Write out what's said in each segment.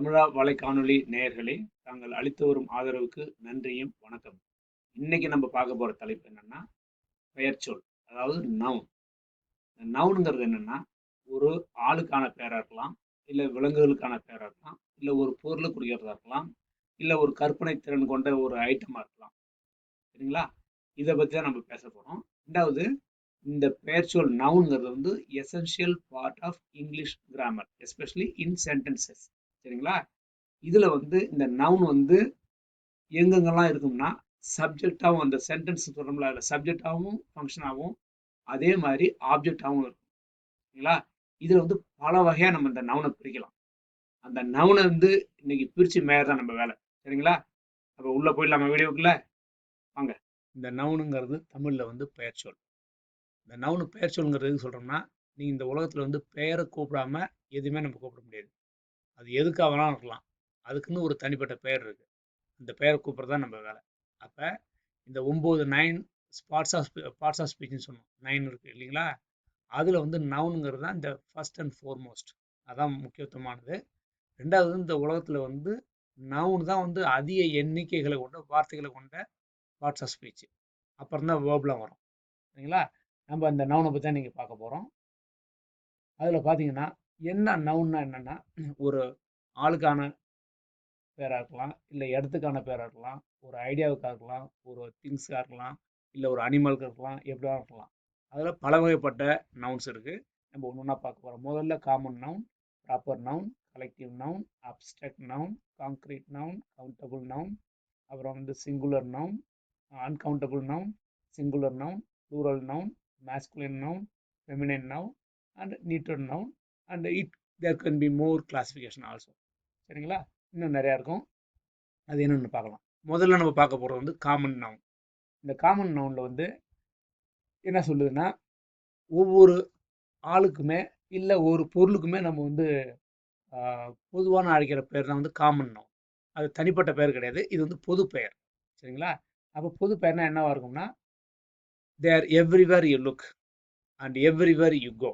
தமிழா வலைக்காணொலி நேயர்களே தாங்கள் அளித்து வரும் ஆதரவுக்கு நன்றியும் வணக்கம். இன்னைக்கு நம்ம பார்க்க போகிற தலைப்பு என்னன்னா பெயர்ச்சொல் அதாவது நவுன் நவுனுங்கிறது என்னன்னா ஒரு ஆளுக்கான பேராக இருக்கலாம் இல்லை விலங்குகளுக்கான பேராக இருக்கலாம் இல்லை ஒரு பொருளை குறிக்கிறதா இருக்கலாம் இல்லை ஒரு கற்பனை திறன் கொண்ட ஒரு ஐட்டமாக இருக்கலாம். சரிங்களா? இதை பற்றி தான் நம்ம பேச போகிறோம் ரெண்டாவது இந்த பெயர்ச்சொல் நவுன்ங்கிறது வந்து essential part of English grammar especially in sentences சரிங்களா? இதுல வந்து இந்த நவுன் வந்து எங்கெங்கெல்லாம் இருக்கும்னா சப்ஜெக்டாகவும் அந்த சென்டென்ஸ் சொல்றோம்ல அதில் சப்ஜெக்டாகவும் ஃபங்க்ஷனாகவும் அதே மாதிரி ஆப்ஜெக்டாகவும் இருக்கும். சரிங்களா? இதில் வந்து பல வகையாக நம்ம இந்த நவுனை பிரிக்கலாம். அந்த நவுனை வந்து இன்னைக்கு பிரித்து மேயர் தான் நம்ம வேலை. சரிங்களா? அப்போ உள்ள போயிடலாமா வீடியோக்குள்ள? வாங்க. இந்த நவுனுங்கிறது தமிழில் வந்து பெயர்ச்சொல் இந்த நவுனு பெயர்ச்சொல்ங்கிறது எதுக்கு சொல்கிறோம்னா நீங்கள் இந்த உலகத்தில் வந்து பெயரை கூப்பிடாம எதுவுமே நம்ம கூப்பிட முடியாது. அது எதுக்காக வேணாலும் இருக்கலாம்? அதுக்குன்னு ஒரு தனிப்பட்ட பெயர் இருக்கு. அந்த பெயரை கூப்பிட்றது தான் நம்ம வேலை. அப்போ இந்த ஒம்பது nine spots of parts of ஸ்பீச்னு சொன்னோம் நைன் இருக்குது இல்லைங்களா? அதில் வந்து நவுனுங்கிறது தான் இந்த ஃபர்ஸ்ட் அண்ட் ஃபோர்மோஸ்ட். அதான் முக்கியத்துவமானது. ரெண்டாவது இந்த உலகத்தில் வந்து நவுன் தான் வந்து அதிக எண்ணிக்கைகளை கொண்ட வார்த்தைகளை கொண்ட பார்ட்ஸ் ஆஃப் ஸ்பீச் அப்புறம் தான் வேர்ப்லாம் வரும். சரிங்களா? நம்ம அந்த நவுனை பற்றி தான் நீங்கள் பார்க்க போகிறோம் அதில் பார்த்தீங்கன்னா என்ன நவுன்னா என்னென்னா ஒரு ஆளுக்கான பேராக இருக்கலாம் இல்லை இடத்துக்கான பேராக இருக்கலாம் ஒரு ஐடியாவுக்காக இருக்கலாம் ஒரு திங்ஸாக இருக்கலாம் இல்லை ஒரு அனிமலுக்கு இருக்கலாம் எப்படியா இருக்கலாம். அதில் பல வகைப்பட்ட நவுன்ஸ் இருக்குது நம்ம ஒன்று ஒன்றா பார்க்க போகிறோம் முதல்ல common noun proper noun collective noun abstract noun concrete noun countable noun அப்புறம் வந்து singular noun uncountable noun singular noun plural noun masculine noun feminine noun and neuter noun and it there can be more classification also சரிங்களா? இன்னும் நிறையா இருக்கும். அது என்னென்னு பார்க்கலாம். முதல்ல நம்ம பார்க்க போகிறது வந்து காமன் நவுன் இந்த காமன் நவுனில் வந்து என்ன சொல்லுதுன்னா ஒவ்வொரு ஆளுக்குமே இல்லை ஒரு பொருளுக்குமே நம்ம வந்து பொதுவான அழைக்கிற பேர் தான் வந்து காமன் நவுன் அது தனிப்பட்ட பெயர் கிடையாது. இது வந்து பொது பெயர். சரிங்களா? அப்போ பொது பெயர்னா என்னவா இருக்கும்னா there everywhere you look and everywhere you go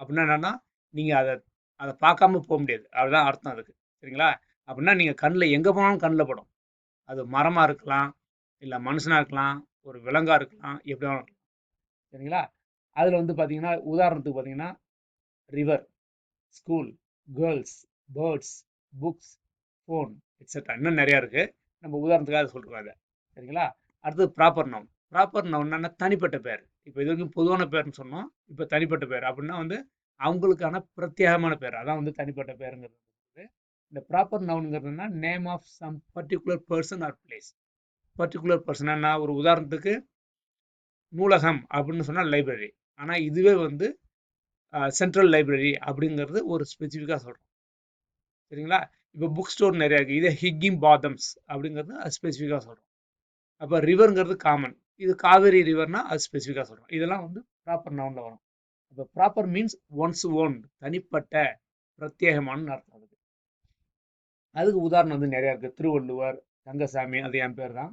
அப்படின்னா என்னன்னா நீங்கள் அதை அதை பார்க்காம போக முடியாது. அதுதான் அர்த்தம் அதுக்கு. சரிங்களா? அப்படின்னா நீங்கள் கண்ணில் எங்கே போனாலும் கண்ணில் படும். அது மரமாக இருக்கலாம் இல்லை மனுஷனாக இருக்கலாம் ஒரு விலங்காக இருக்கலாம் எப்படி வேணாலும் இருக்கலாம். சரிங்களா? அதில் வந்து பார்த்தீங்கன்னா உதாரணத்துக்கு பார்த்தீங்கன்னா river school girls birds books phone etcetera இன்னும் நிறையா இருக்குது நம்ம உதாரணத்துக்காக அதை சொல்கிறோம் அதை. சரிங்களா? அடுத்தது ப்ராப்பர் நவுன் ப்ராப்பர் நவுன்னா தனிப்பட்ட பேர். இப்போ இது வரைக்கும் பொதுவான பேர்னு சொன்னோம். இப்போ தனிப்பட்ட பேர். அப்படின்னா வந்து அவங்களுக்கான பிரத்யேகமான பேர். அதான் வந்து தனிப்பட்ட பேருங்கிறது. இந்த proper நவுனுங்கிறதுனா name of some particular person or place particular person என்ன ஒரு உதாரணத்துக்கு நூலகம் அப்படின்னு சொன்னால் லைப்ரரி ஆனால் இதுவே வந்து சென்ட்ரல் லைப்ரரி அப்படிங்கிறது ஒரு ஸ்பெசிஃபிக்காக சொல்கிறோம் சரிங்களா? இப்போ புக் ஸ்டோர் நிறையா இருக்குது இதே ஹிக்கிம் பாதம்ஸ் அப்படிங்கிறது அது ஸ்பெசிஃபிக்காக சொல்கிறோம் அப்போ ரிவருங்கிறது காமன் இது காவேரி ரிவர்னால் அது ஸ்பெசிஃபிக்காக சொல்கிறோம் இதெல்லாம் வந்து ப்ராப்பர் நவுனில் வரும். அப்போ ப்ராப்பர் மீன்ஸ் ஒன்ஸ் ஓன் தனிப்பட்ட பிரத்யேகமான அர்த்தம் அதுக்கு அதுக்கு உதாரணம் வந்து நிறையா இருக்குது திருவள்ளுவர் தங்கசாமி அது என் பேர் தான்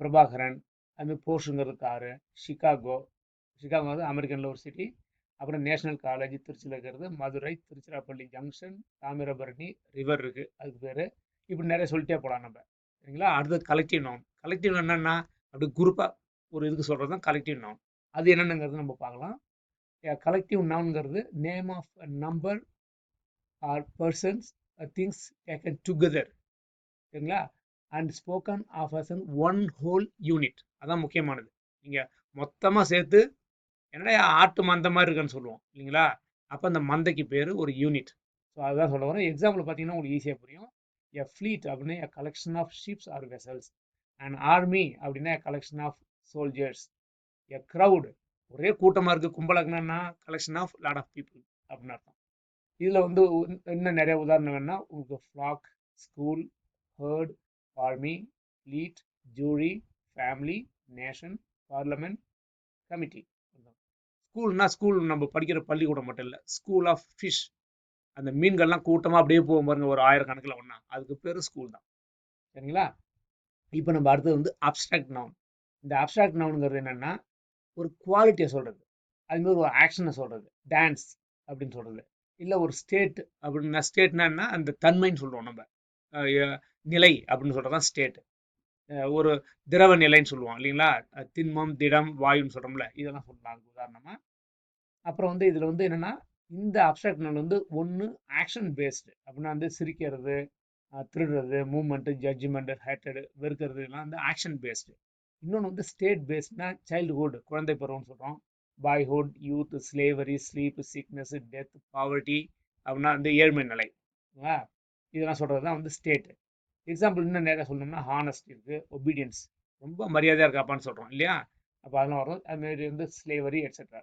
பிரபாகரன் அதுமாதிரி போர்ஷுங்கிறது காரு சிகாகோ சிகாகோ வந்து அமெரிக்கனில் ஒரு சிட்டி அப்புறம் நேஷனல் காலேஜ் திருச்சியில் இருக்கிறது. மதுரை திருச்சிராப்பள்ளி ஜங்ஷன் தாமிரபரணி ரிவர் இருக்குது அதுக்கு பேர். இப்படி நிறைய சொல்லிட்டே போகலாம் நம்ம. சரிங்களா? அடுத்தது கலெக்டிவ் நவுன் கலெக்டிவ் என்னென்னா அப்படி குரூப்பாக ஒரு இதுக்கு சொல்கிறது தான் கலெக்டிவ் நவுன் அது என்னென்னங்கிறது நம்ம பார்க்கலாம். Collective நவுன்கிறது name of number or persons things taken together சரிங்களா? And spoken of as one whole unit அதான் முக்கியமானது. நீங்கள் மொத்தமாக சேர்த்து என்னடா ஆட்டு மந்த மாதிரி இருக்குன்னு சொல்லுவோம் இல்லைங்களா? அப்போ அந்த மந்தைக்கு பேர் ஒரு யூனிட் ஸோ அதுதான் சொல்ல வரேன். எக்ஸாம்பிள் பார்த்தீங்கன்னா உங்களுக்கு ஈஸியாக புரியும். எ ஃப்ளீட் அப்படின்னா a collection of ships or vessels and army அப்படின்னா collection of soldiers a crowd ஒரே கூட்டமாக இருக்குது கும்பலாக்குனா collection of lot of people அப்படின்னு அர்த்தம். இதில் வந்து இன்னும் நிறைய உதாரணம் வேணால் உங்களுக்கு flock school herd army fleet jury family nation parliament committee ஸ்கூல்னா school நம்ம படிக்கிற பள்ளிக்கூடம் மட்டும் இல்லை ஸ்கூல் ஆஃப் ஃபிஷ் அந்த மீன்கள்லாம் கூட்டமாக அப்படியே போகும் பாருங்க ஒரு ஆயிரக்கணக்கில் ஒன்றா அதுக்கு பேர் ஸ்கூல் தான். சரிங்களா? இப்போ நம்ம அடுத்தது வந்து அப்ட்ராக்ட் நவுன் இந்த அப்ட்ராக்ட் நவுனுங்கிறது என்னென்னா ஒரு குவாலிட்டியை சொல்கிறது அதுமாதிரி ஒரு ஆக்ஷனை சொல்கிறது டான்ஸ் அப்படின்னு சொல்கிறது இல்லை ஒரு ஸ்டேட் அப்படின்னா ஸ்டேட்னா என்ன? அந்த தன்மைன்னு சொல்லுவோம் நம்ம. நிலை அப்படின்னு சொல்கிறது தான் ஸ்டேட் ஒரு திரவ நிலைன்னு சொல்லுவோம் இல்லைங்களா? திண்மம் திடம் வாயுன்னு சொல்கிறோம்ல இதெல்லாம் சொல்லலாம். அதுக்கு உதாரணமாக அப்புறம் வந்து இதில் வந்து என்னென்னா இந்த அப்ட்ராக்ட் நாள் வந்து ஒன்று ஆக்ஷன் பேஸ்டு அப்படின்னா வந்து சிரிக்கிறது திருடுறது மூமெண்ட்டு ஜட்ஜ்மெண்ட்டு ஹேட்டடு வெறுக்கிறது இதெல்லாம் வந்து ஆக்ஷன் பேஸ்டு இன்னொன்று வந்து ஸ்டேட் பேஸ்ட்னா சைல்டுஹுட் குழந்தை பருவம்னு சொல்கிறோம் boyhood youth slavery sleep sickness death poverty அப்படின்னா வந்து ஏழ்மை நிலை. இதெல்லாம் சொல்கிறது தான் வந்து ஸ்டேட் எக்ஸாம்பிள் இன்னும் நேராக சொல்லணும்னா ஹானஸ்ட் இருக்குது ஒபீடியன்ஸ் ரொம்ப மரியாதையாக இருக்காப்பான்னு சொல்கிறோம் இல்லையா? அப்போ அதெல்லாம் வரும். அதுமாரி வந்து ஸ்லேவரி எட்ஸெட்ரா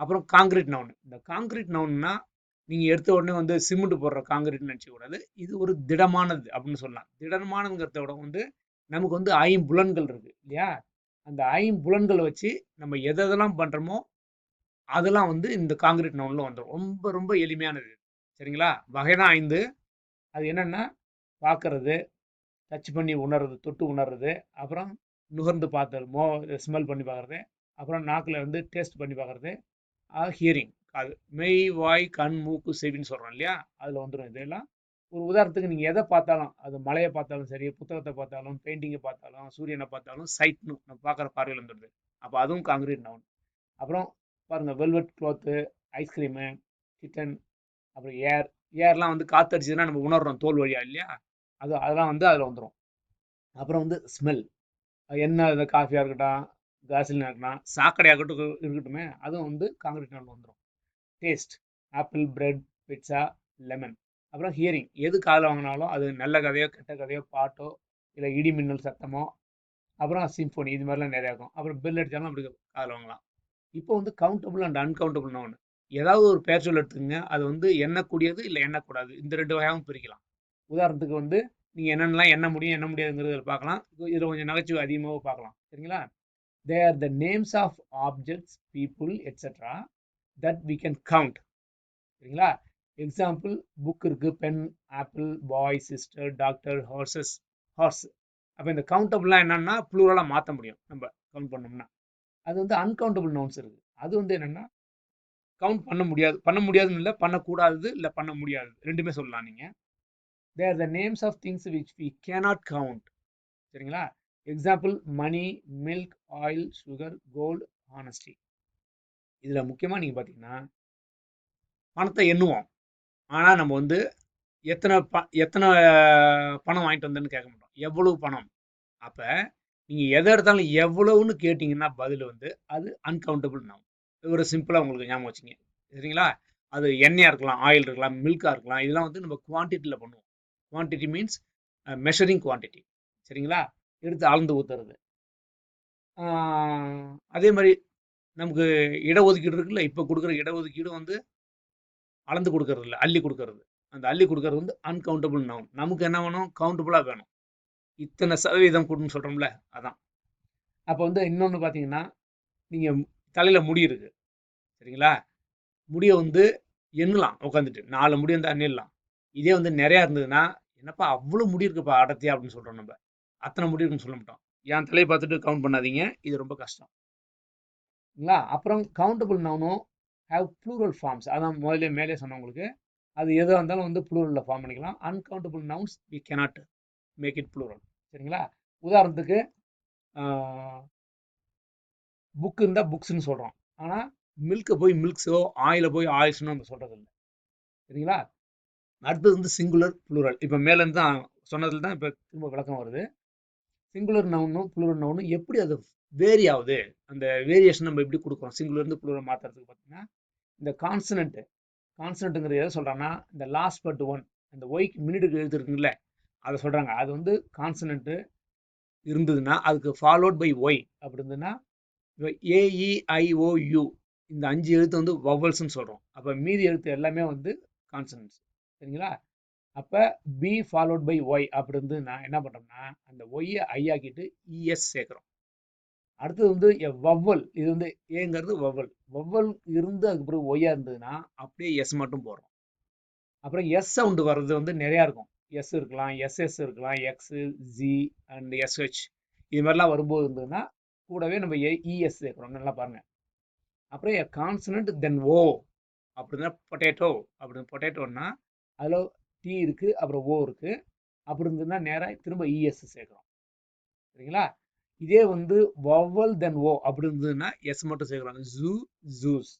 அப்புறம் காங்கிரீட் நவுன் இந்த காங்கிரீட் நவுன்னா நீங்கள் எடுத்த உடனே வந்து சிமெண்ட் போடுற காங்கிரீட்னு நினச்சிக்கூடாது இது ஒரு திடமானது அப்படின்னு சொல்லலாம். திடமானதுங்கிறத விட வந்து நமக்கு வந்து ஐம்புலன்கள் இருக்குது இல்லையா? அந்த ஐம்புலன்களை வச்சு நம்ம எதை எதெல்லாம் பண்ணுறோமோ அதெல்லாம் வந்து இந்த காங்கிரீட் நவுனில் வந்துடும் ரொம்ப ரொம்ப எளிமையானது. சரிங்களா? வகை தான் ஐந்து. அது என்னென்னா பார்க்கறது டச் பண்ணி உணர்றது தொட்டு உணர்றது அப்புறம் நுகர்ந்து பார்த்தது மோ ஸ்மெல் பண்ணி பார்க்குறது அப்புறம் நாக்கில் வந்து டேஸ்ட் பண்ணி பார்க்குறது ஹியரிங் அது மெய் வாய் கண் மூக்கு செவின்னு சொல்கிறோம் இல்லையா? அதில் வந்துடும் இதெல்லாம். ஒரு உதாரணத்துக்கு நீங்கள் எதை பார்த்தாலும் அது மலையை பார்த்தாலும் சரி புத்தகத்தை பார்த்தாலும் பெயிண்டிங்கை பார்த்தாலும் சூரியனை பார்த்தாலும் சைட்னு நம்ம பார்க்குற பார்வையில் வந்துடுது. அப்போ அதுவும் காங்கிரீட் நவுன் அப்புறம் பாருங்கள் வெல்வெட் க்ளாத்து ஐஸ்கிரீமு கிட்டன் அப்புறம் ஏர் ஏர்லாம் வந்து காத்தடிச்சதுன்னா நம்ம உணர்றோம் தோல் வழியா இல்லையா? அது அதெல்லாம் வந்து அதில் வந்துடும் அப்புறம் வந்து ஸ்மெல் என்ன காஃபியாக இருக்கட்டும் காசிலினாக இருக்கட்டும் சாக்கடையாக இருக்கட்டும் இருக்கட்டுமே அதுவும் வந்து காங்கிரீட் நவுன் வந்துடும் taste apple bread pizza lemon அப்புறம் ஹியரிங் எது காதில் வாங்கினாலும் அது நல்ல கதையோ கெட்ட கதையோ பாட்டோ இல்லை இடி மின்னல் சத்தமோ அப்புறம் சிம்ஃபோனி இது மாதிரிலாம் நிறையா இருக்கும். அப்புறம் பெல் அடித்தாலும் அப்படி காதில் வாங்கலாம். இப்போ வந்து கவுண்டபுள் அண்ட் அன்கவுண்டபுள்னு ஒன்று ஏதாவது ஒரு பெயர் சொல் எடுத்துக்கங்க. அது வந்து எண்ணக்கூடியது இல்லை எண்ணக்கூடாது. இந்த ரெண்டு வகையாகவும் பிரிக்கலாம். உதாரணத்துக்கு வந்து நீங்கள் என்னென்னலாம் எண்ண முடியும் எண்ண முடியாதுங்கிறத பார்க்கலாம். இதில் கொஞ்சம் நகைச்சுவை அதிகமாக பார்க்கலாம். சரிங்களா? They are the names of objects people etcetera that we can count சரிங்களா? எக்ஸாம்பிள் புக் இருக்கு pen apple boy sister doctor horses horse அப்போ இந்த கவுண்டபிள்லாம் என்னன்னா ப்ளூரலாக மாற்ற முடியும். நம்ம கவுண்ட் பண்ணோம்னா. அது வந்து அன்கவுண்டபிள் நவுன்ஸ் இருக்குது அது வந்து என்னென்னா கவுண்ட் பண்ண முடியாது. பண்ண முடியாதுன்னு இல்லை பண்ணக்கூடாது இல்லை பண்ண முடியாது. ரெண்டுமே சொல்லலாம் நீங்கள் they're the names of things which we cannot count சரிங்களா? Example money milk oil sugar gold honesty இதில் முக்கியமாக நீங்கள் பார்த்தீங்கன்னா பணத்தை எண்ணுவோம். ஆனால் நம்ம வந்து எத்தனை ப எத்தனை பணம் வாங்கிட்டு வந்தேன்னு கேட்க மாட்டோம். எவ்வளவு பணம்? அப்போ நீங்கள் எதை எடுத்தாலும் எவ்வளவுன்னு கேட்டிங்கன்னா பதில் வந்து அது அன்கவுண்டபிள் ஆகும் ஒரு சிம்பிளாக உங்களுக்கு ஞாபகம் வச்சுங்க. சரிங்களா? அது எண்ணெயாக இருக்கலாம் ஆயில் இருக்கலாம் மில்காக இருக்கலாம் இதெல்லாம் வந்து நம்ம குவான்டிட்டியில் பண்ணுவோம். குவான்டிட்டி மீன்ஸ் மெஷரிங் குவான்டிட்டி சரிங்களா? எடுத்து அளந்து ஊற்றுறது அதே மாதிரி நமக்கு இடஒதுக்கீடு இருக்குல்ல இப்போ கொடுக்குற இடஒதுக்கீடு வந்து அளந்து கொடுக்கறது இல்லை அள்ளி கொடுக்கறது. அந்த அள்ளி கொடுக்கறது வந்து அன்கவுண்டபிள் நவுன் நமக்கு என்ன வேணும்? கவுண்டபுளாக வேணும். இத்தனை சதவீதம் கொடுன்னு சொல்கிறோம்ல அதான். அப்போ வந்து இன்னொன்று பார்த்தீங்கன்னா நீங்கள் தலையில் முடி இருக்கு. சரிங்களா? முடியை வந்து எண்ணலாம் உட்காந்துட்டு நாலு முடி வந்து எண்ணிடலாம். இதே வந்து நிறையா இருந்ததுன்னா என்னப்பா அவ்வளோ முடி இருக்குப்பா அடர்த்தியா? அப்படின்னு சொல்கிறோம் நம்ம. அத்தனை முடி இருக்குன்னு சொல்ல மாட்டோம். என் தலையை பார்த்துட்டு கவுண்ட் பண்ணாதீங்க. இது ரொம்ப கஷ்டம். இல்லைங்களா அப்புறம் கவுண்டபிள் நவுனும் ஹேவ் ப்ளூரல் ஃபார்ம்ஸ் அதான் முதல்ல மேலே சொன்னவங்களுக்கு. அது எதாக இருந்தாலும் வந்து ப்ளூரலில் ஃபார்ம் பண்ணிக்கலாம். Uncountable nouns we cannot make it plural சரிங்களா? உதாரணத்துக்கு புக்கு இருந்தால் புக்ஸ்னு சொல்கிறோம் ஆனால் மில்க்கை போய் மில்க்ஸோ ஆயிலை போய் ஆயில்ஸ்னு நம்ம சொல்கிறது இல்லை. சரிங்களா? அடுத்தது வந்து சிங்குலர் ப்ளூரல் இப்போ மேலேருந்து தான் சொன்னதில் தான் இப்போ திரும்ப விளக்கம் வருது. சிங்குலர் நவுனும் ப்ளூரல் நவுனும் எப்படி அது வேரி ஆகுது அந்த வேரியேஷன் நம்ம எப்படி கொடுக்குறோம்? சிங்கிள்லேருந்து ப்ளூரல் மாற்றுறதுக்கு பார்த்தீங்கன்னா இந்த கான்சனண்ட்டு கான்சனண்ட்டுங்கிறது எதை சொல்கிறாங்கன்னா இந்த லாஸ்ட் பட் ஒன் அந்த ஒய்க்கு மினிட்டுக்கு எழுத்துருக்குங்களே அதை சொல்கிறாங்க அது வந்து கான்சனண்ட்டு இருந்ததுன்னா அதுக்கு ஃபாலோட் பை ஒய் அப்படி இருந்ததுன்னா இப்போ ஏஇஐஓயு e, இந்த அஞ்சு எழுத்து வந்து வவல்ஸ்னு சொல்கிறோம் அப்போ மீதி எழுத்து எல்லாமே வந்து கான்சனன்ஸ் சரிங்களா? அப்போ பி ஃபாலோட் பை ஒய் அப்படி இருந்ததுன்னா என்ன பண்ணுறோம்னா அந்த ஒய்யை ஐ ஆக்கிட்டு இஎஸ் சேர்க்குறோம். அடுத்தது வந்து வவ்வல். இது வந்து ஏங்கிறது வவ்வல். வவ்வல் இருந்து அதுக்கு பிறகு ஒய்யா இருந்ததுன்னா அப்படியே எஸ் மட்டும் போடுறோம். அப்புறம் எஸ் சவுண்டு வர்றது வந்து நிறையா இருக்கும். எஸ் இருக்கலாம் எஸ்எஸ் இருக்கலாம் எக்ஸு ஜி அண்ட் எஸ்ஹெச் இது மாதிரிலாம் வரும்போது இருந்ததுன்னா கூடவே நம்ம e, இஎஸ் சேர்க்குறோம். நல்லா பாருங்கள் அப்புறம் கான்சனன்ட் தென் ஓ அப்படின்னா பொட்டேட்டோ அப்படின்னு பொட்டேட்டோன்னா அதில் டி இருக்குது அப்புறம் ஓ இருக்குது அப்படி இருந்ததுன்னா நேராக திரும்ப இஎஸ் சேர்க்குறோம். சரிங்களா? இதே வந்து வவல் தென் ஓ அப்படி இருந்ததுன்னா எஸ் மட்டும் சேர்க்கலாம் ஜூ ஜூஸ்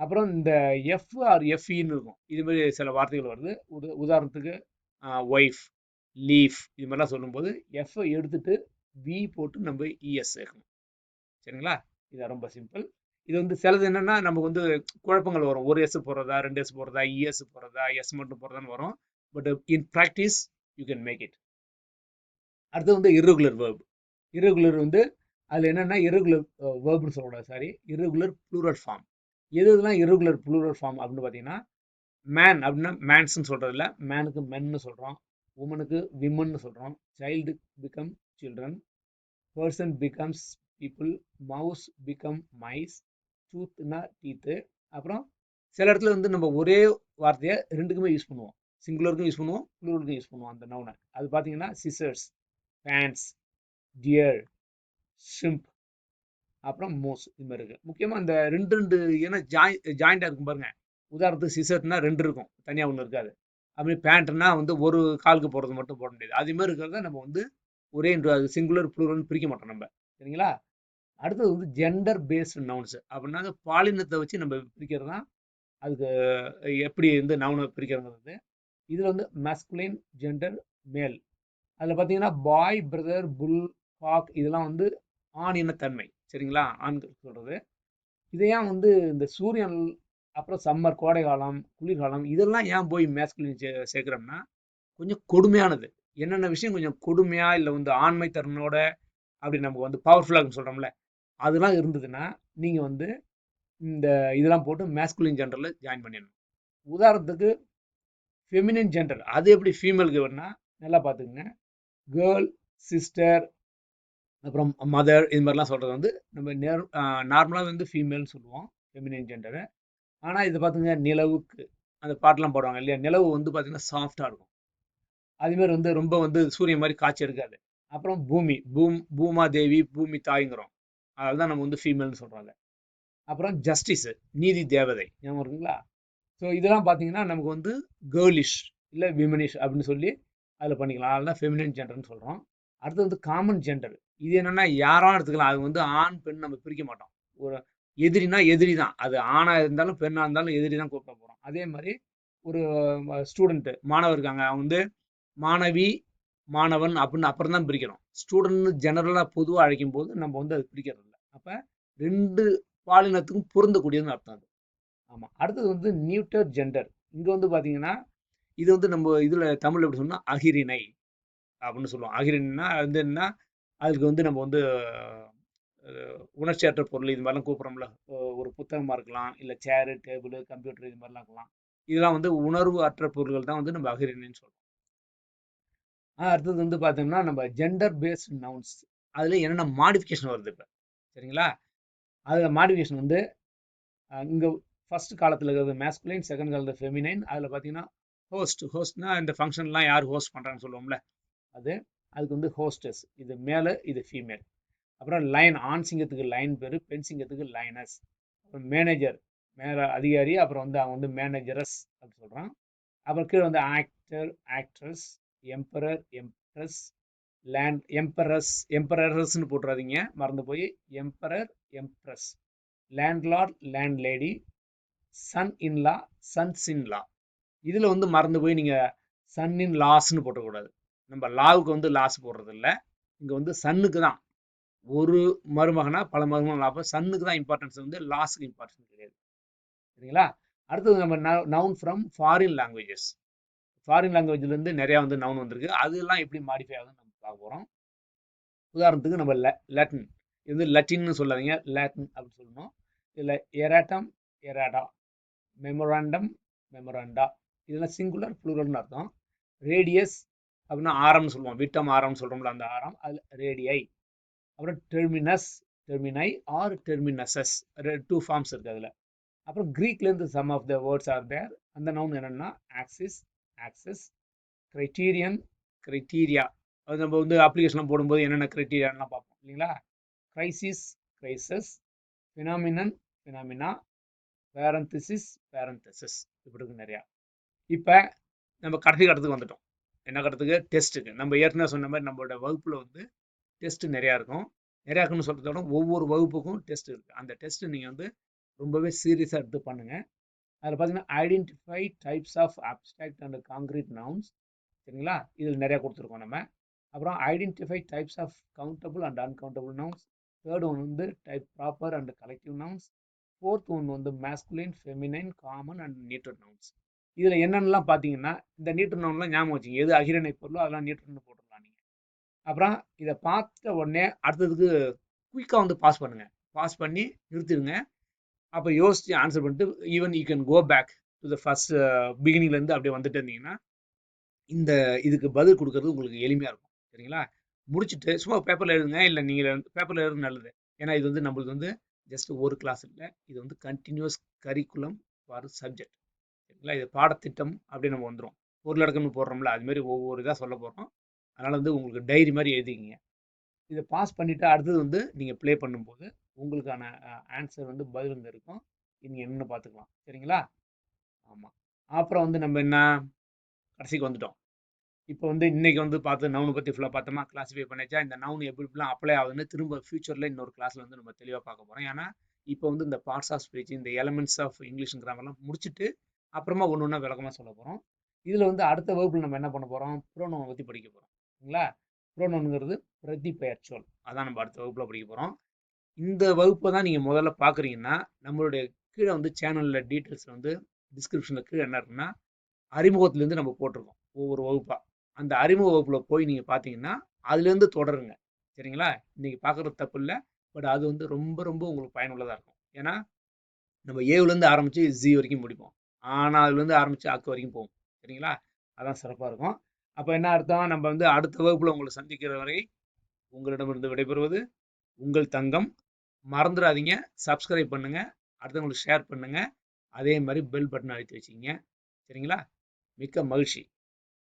அப்புறம் இந்த எஃப் ஆர் எஃப்இன்னு இருக்கும். இது மாதிரி சில வார்த்தைகள் வருது. உத உதாரணத்துக்கு ஒய்ஃப் லீஃப் இது மாதிரிலாம் சொல்லும்போது எஃப்ஐ எடுத்துட்டு வி போட்டு நம்ம இஎஸ் சேர்க்கணும். சரிங்களா? இது ரொம்ப சிம்பிள் இது வந்து சிலது என்னென்னா நமக்கு வந்து குழப்பங்கள் வரும். ஒரு எஸ் போடுறதா ரெண்டு எஸ் போடுறதா இஎஸ் போடுறதா எஸ் மட்டும் போடுறதான்னு வரும். But in practice you can make it அடுத்து வந்து இர்ரெகுலர் verb. இரகுலர் வந்து அதில் என்னென்னா irregular வேர்ப்னு சொல்லக்கூடாது சாரி இரகுலர் ப்ளூரல் ஃபார்ம் எது இதெல்லாம் இரகுலர் ப்ளூரல் ஃபார்ம் அப்படின்னு பார்த்தீங்கன்னா மேன் அப்படின்னா மேன்ஸ்னு சொல்கிறதில்ல மேனுக்கு மென்னு சொல்கிறோம் உமனுக்கு விமன்னு சொல்கிறோம் child become children person becomes people mouse become mice டூத்னா teeth அப்புறம் சில இடத்துல வந்து நம்ம ஒரே வார்த்தையை ரெண்டுக்குமே யூஸ் பண்ணுவோம். சிங்குலருக்கும் யூஸ் பண்ணுவோம். ப்ளூரலுக்கும் யூஸ் பண்ணுவோம் அந்த நவுனை அது பார்த்தீங்கன்னா சிசர்ஸ் பேண்ட்ஸ் டியர் ஷிம்ப் அப்புறம் மோஸ் இது மாதிரி இருக்குது முக்கியமாக இந்த ரெண்டு ரெண்டு ஏன்னா ஜாய் ஜாயிண்டாக இருக்கும் பாருங்க. உதாரணத்துக்கு சிசர்ட்னா ரெண்டு இருக்கும். தனியாக ஒன்று இருக்காது. அப்படி பேண்ட்னா வந்து ஒரு காலுக்கு போடுறது மட்டும் போட முடியாது. அது மாதிரி இருக்கிறத நம்ம வந்து ஒரே சிங்குலர் ப்ளூரல்னு பிரிக்க மாட்டோம் நம்ம. சரிங்களா? அடுத்தது வந்து ஜெண்டர் பேஸ்டு நவுன்ஸ் அப்படின்னா அந்த பாலினத்தை வச்சு நம்ம பிரிக்கிறது தான் அதுக்கு எப்படி வந்து நவுனை பிரிக்கிறதுங்கிறது. இதில் வந்து மஸ்குலைன் ஜெண்டர் மேல் அதில் பார்த்தீங்கன்னா பாய் பிரதர் புல் காக் இதெல்லாம் வந்து ஆண் இனத்தன்மை. சரிங்களா? ஆண்கள் சொல்கிறது இதை ஏன் வந்து இந்த சூரியன் அப்புறம் சம்மர் கோடை காலம் குளிர்காலம் இதெல்லாம் ஏன் போய் மேஸ்குலின் சே சேர்க்குறோம்னா கொஞ்சம் கொடுமையானது. என்னென்ன விஷயம்? கொஞ்சம் கொடுமையாக இல்லை வந்து ஆண்மை தன்மையோட அப்படி நமக்கு வந்து பவர்ஃபுல்லாக சொல்கிறோம்ல அதெல்லாம் இருந்ததுன்னா நீங்கள் வந்து இந்த இதெல்லாம் போட்டு மேஸ்குலின் ஜெண்டரில் ஜாயின் பண்ணிடணும். உதாரணத்துக்கு ஃபெமினின் ஜெண்டர் அது எப்படி ஃபீமேலுக்கு வேணும்னா நல்லா பார்த்துக்குங்க. கேர்ள் சிஸ்டர் அப்புறம் மதர் இது மாதிரிலாம் சொல்கிறது வந்து நம்ம நேர் நார்மலாக வந்து ஃபீமேல்னு சொல்லுவோம் ஃபெமினின் ஜெண்டரு ஆனால் இது பார்த்துங்க நிலவுக்கு அந்த பாட்டெலாம் போடுவாங்க இல்லையா? நிலவு வந்து பார்த்திங்கன்னா சாஃப்டாக இருக்கும். அதுமாரி வந்து ரொம்ப வந்து சூரியன் மாதிரி காய்ச்சி எடுக்காது. அப்புறம் பூமி பூம் பூமா தேவி பூமி தாய்ங்கிறோம். அதில் தான் நம்ம வந்து ஃபீமேல்னு சொல்கிறாங்க அப்புறம் ஜஸ்டிஸு நீதி தேவதை. ஞாபகம் இருக்குங்களா? ஸோ இதெல்லாம் பார்த்தீங்கன்னா நமக்கு வந்து கேர்லிஷ் இல்லை விமனிஷ் அப்படின்னு சொல்லி அதில் பண்ணிக்கலாம். அதில் தான் ஃபெமினின் ஜெண்டர்னு சொல்கிறோம் அடுத்து வந்து காமன் ஜெண்டர் இது என்னென்னா யாரும் எடுத்துக்கலாம். அது வந்து ஆண் பெண் நம்ம பிரிக்க மாட்டோம். ஒரு எதிரினா எதிரி தான். அது ஆணாக இருந்தாலும் பெண்ணாக இருந்தாலும் எதிரி தான் கூப்பிட போகிறோம் அதே மாதிரி ஒரு ஸ்டூடெண்ட்டு மாணவர் இருக்காங்க. அவங்க வந்து மாணவி மாணவன் அப்படின்னு அப்புறம் தான் பிரிக்கிறோம் ஸ்டூடெண்ட் ஜெனரலாக பொதுவாக அழைக்கும் போது நம்ம வந்து அது பிரிக்கிறது இல்லை. அப்போ ரெண்டு பாலினத்துக்கும் பொருந்தக்கூடியதுன்னு அர்த்தம் அது. ஆமாம் அடுத்தது வந்து நியூட்டர் ஜெண்டர். இங்கே வந்து பார்த்தீங்கன்னா இது வந்து நம்ம இதில் தமிழ் எப்படி சொன்னால் அகிரிணை அப்படின்னு சொல்லுவோம். அகிரிணைனா வந்து என்ன அதுக்கு வந்து நம்ம வந்து உணர்ச்சியற்ற பொருள் இது மாதிரிலாம் கூப்பிட்றோம்ல. ஒரு புத்தகமாக இருக்கலாம் இல்லை சேரு டேபிள் கம்ப்யூட்டர் இது மாதிரிலாம் இருக்கலாம். இதெல்லாம் வந்து உணர்வு அற்ற பொருள்கள் தான் வந்து நம்ம அகிரிணைன்னு சொல்கிறோம் அடுத்தது வந்து பார்த்தோம்னா நம்ம ஜெண்டர் பேஸ்ட் நவுன்ஸ் அதில் என்னென்ன மாடிஃபிகேஷன் வருது இப்போ? சரிங்களா? அதில் மாடிஃபிகேஷன் வந்து இங்கே ஃபர்ஸ்ட் காலத்தில் இருக்கிறது மேஸ்குலைன் செகண்ட் காலத்தில் ஃபெமினைன் அதில் பார்த்தீங்கன்னா ஹோஸ்ட் ஹோஸ்ட்னா இந்த ஃபங்க்ஷன்லாம் யார் ஹோஸ்ட் பண்ணுறாங்கன்னு சொல்லுவோம்ல. அது அதுக்கு வந்து ஹோஸ்டஸ் இது மேலே இது ஃபீமேல் அப்புறம் லைன் ஆண் சிங்கத்துக்கு லைன் பேர் பெண் சிங்கத்துக்கு லைனஸ் அப்புறம் மேனேஜர் மேலே அதிகாரி அப்புறம் வந்து அவங்க வந்து மேனேஜரஸ் அப்படின்னு சொல்கிறான் அப்புறம் கீழே வந்து actor actress emperor empress land empress எம்பரர்ஸ்ன்னு போட்டுறாதீங்க. மறந்து போய் emperor empress landlord land lady son in-law sons in-law இதில் வந்து மறந்து போய் நீங்கள் சன் இன் லாஸ்ன்னு போட்டக்கூடாது. நம்ம லாவுக்கு வந்து லாஸ் போடுறது இல்லை இங்கே வந்து சன்னுக்கு தான். ஒரு மருமகனா பல மருமகன் லாபம் சன்னுக்கு தான் இம்பார்ட்டன்ஸ் வந்து லாஸுக்கு இம்பார்ட்டன்ஸ் கிடையாது. சரிங்களா? அடுத்தது நம்ம noun from foreign languages foreign லாங்குவேஜ்லேருந்து நிறையா வந்து நவுன் வந்திருக்கு. அதெல்லாம் எப்படி மாடிஃபை ஆகுதுன்னு நம்ம பார்க்க போகிறோம் உதாரணத்துக்கு நம்ம லட்டின் இது வந்து லட்டின்னு சொல்லாதீங்க. லேட்டின் அப்படின்னு சொல்லணும். இதில் எராட்டம் எராடா மெமோராண்டம் மெமோராண்டா இதெல்லாம் சிங்குலர் ப்ளூரல்னு அர்த்தம். ரேடியஸ் அப்படின்னா ஆரம்னு சொல்லுவோம். விட்டம் ஆரம்னு சொல்கிறோம்ல அந்த ஆரம். அதில் ரேடியை அப்புறம் terminus termini or terminuses two forms இருக்குது அதில். அப்புறம் க்ரீக்லேருந்து some of the words are there அந்த நவுன் என்னென்னா ஆக்சிஸ் ஆக்சஸ் க்ரைட்டீரியன் க்ரைட்டீரியா அது நம்ம வந்து அப்ளிகேஷன்லாம் போடும்போது என்னென்ன க்ரைட்டீரியான்லாம் பார்ப்போம். இல்லைங்களா? Crisis crises phenomenon phenomena parenthesis parentheses இப்படி இருக்கு நிறையா. இப்போ நம்ம கடைசி கட்டத்துக்கு வந்துட்டோம். என்ன கட்டத்துக்கு டெஸ்ட்டுக்கு நம்ம ஏற்கனவே சொன்ன மாதிரி நம்மளோட வகுப்பில் வந்து டெஸ்ட்டு நிறையா இருக்கும். நிறையா இருக்குன்னு சொல்கிறத விட ஒவ்வொரு வகுப்புக்கும் டெஸ்ட் இருக்குது அந்த டெஸ்ட்டு நீங்கள் வந்து ரொம்பவே சீரியஸாக எடுத்து பண்ணுங்கள் அதில் பார்த்தீங்கன்னா identify types of abstract and concrete nouns சரிங்களா? இதில் நிறையா கொடுத்துருக்கோம் நம்ம. அப்புறம் identify types of countable and uncountable nouns third one வந்து type proper and collective nouns fourth one வந்து masculine feminine common and neuter nouns இதில் என்னென்னலாம் பார்த்தீங்கன்னா இந்த நீட்டர் ஞாபகம் வச்சுங்க எது அகிரணை பொருளோ அதெல்லாம் நீட்டர்னு போட்டுடலாம் நீங்கள் அப்புறம் இதை பார்த்த உடனே அடுத்ததுக்கு குயிக்காக வந்து பாஸ் பண்ணுங்கள் பாஸ் பண்ணி நிறுத்திடுங்க. அப்போ யோசித்து ஆன்சர் பண்ணிட்டு even you can go back to the first பிகினிங்லேருந்து அப்படியே வந்துட்டு இருந்தீங்கன்னா இந்த இதுக்கு பதில் கொடுக்கறது உங்களுக்கு எளிமையாக இருக்கும். சரிங்களா? முடிச்சுட்டு சும்மா பேப்பரில் எழுதுங்க. இல்லை நீங்கள் பேப்பரில் எழுதுறது நல்லது. ஏன்னா இது வந்து நம்மளுக்கு வந்து ஜஸ்ட் ஒரு கிளாஸ் இல்லை. இது வந்து கண்டினியூஸ் கரிக்குலம் ஃபார் சப்ஜெக்ட் சரிங்களா இது பாடத்திட்டம் அப்படின்னு நம்ம வந்துடும் பொருளடக்கம்னு போடுறோம்ல அதுமாரி ஒவ்வொரு இதாக சொல்ல போகிறோம் அதனால் வந்து உங்களுக்கு டைரி மாதிரி எழுதிக்கிங்க. இதை பாஸ் பண்ணிவிட்டு அடுத்தது வந்து நீங்கள் ப்ளே பண்ணும்போது உங்களுக்கான ஆன்சர் வந்து பதில் வந்து இருக்கும். நீங்கள் என்னென்னு பார்த்துக்கலாம். சரிங்களா? ஆமாம் அப்புறம் வந்து நம்ம என்ன? கடைசிக்கு வந்துட்டோம். இப்போ வந்து இன்றைக்கி வந்து பார்த்து நவுனை பற்றி ஃபுல்லாக பார்த்தோமா? கிளாஸிஃபை பண்ணிச்சா இந்த நவுன் எப்படி எப்படிலாம் அப்ளை ஆகுதுன்னு திரும்ப ஃபியூச்சரில் இன்னொரு கிளாஸில் வந்து நம்ம தெளிவாக பார்க்க போகிறோம் ஏன்னா இப்போ வந்து இந்த பார்ட்ஸ் ஆஃப் ஸ்பீச் இந்த எலமெண்ட்ஸ் ஆஃப் இங்கிலீஷ் கிராமர்லாம் முடிச்சுட்டு அப்புறமா ஒன்று ஒன்றா விளக்கமாக சொல்ல போகிறோம் இதில் வந்து அடுத்த வகுப்பில் நம்ம என்ன பண்ண போகிறோம் ப்ரோனோனை பற்றி படிக்க போகிறோம் சரிங்களா? ப்ரோனோனுங்கிறது பிரதி பெயர் சொல். அதான் நம்ம அடுத்த வகுப்பில் படிக்க போகிறோம் இந்த வகுப்பை தான் நீங்கள் முதல்ல பார்க்குறீங்கன்னா நம்மளுடைய கீழே வந்து சேனலில் டீட்டெயில்ஸ் வந்து டிஸ்கிரிப்ஷனில் கீழே என்ன இருக்குன்னா அறிமுகத்துலேருந்து நம்ம போட்டிருக்கோம் ஒவ்வொரு வகுப்பாக அந்த அறிமுக வகுப்பில் போய் நீங்கள் பார்த்தீங்கன்னா அதுலேருந்து தொடருங்க. சரிங்களா? இன்றைக்கி பார்க்குறது தப்பு இல்லை பட் அது வந்து ரொம்ப ரொம்ப உங்களுக்கு பயனுள்ளதாக இருக்கும். ஏன்னா நம்ம ஏவுலேருந்து ஆரம்பித்து ஜி வரைக்கும் முடிப்போம். ஆனால் அதுலேருந்து ஆரம்பித்து அக்கு வரைக்கும் போகும். சரிங்களா? அதான் சிறப்பாக இருக்கும். அப்போ என்ன அர்த்தம் நம்ம வந்து அடுத்த வகுப்பில் உங்களை சந்திக்கிற வரை உங்களிடமிருந்து விடைபெறுவது உங்கள் தங்கம். மறந்துடாதீங்க. சப்ஸ்கிரைப் பண்ணுங்கள் அடுத்தவங்களுக்கு ஷேர் பண்ணுங்கள் அதே மாதிரி பெல் பட்டன் அழுத்தி வச்சிங்க சரிங்களா? மிக்க மகிழ்ச்சி.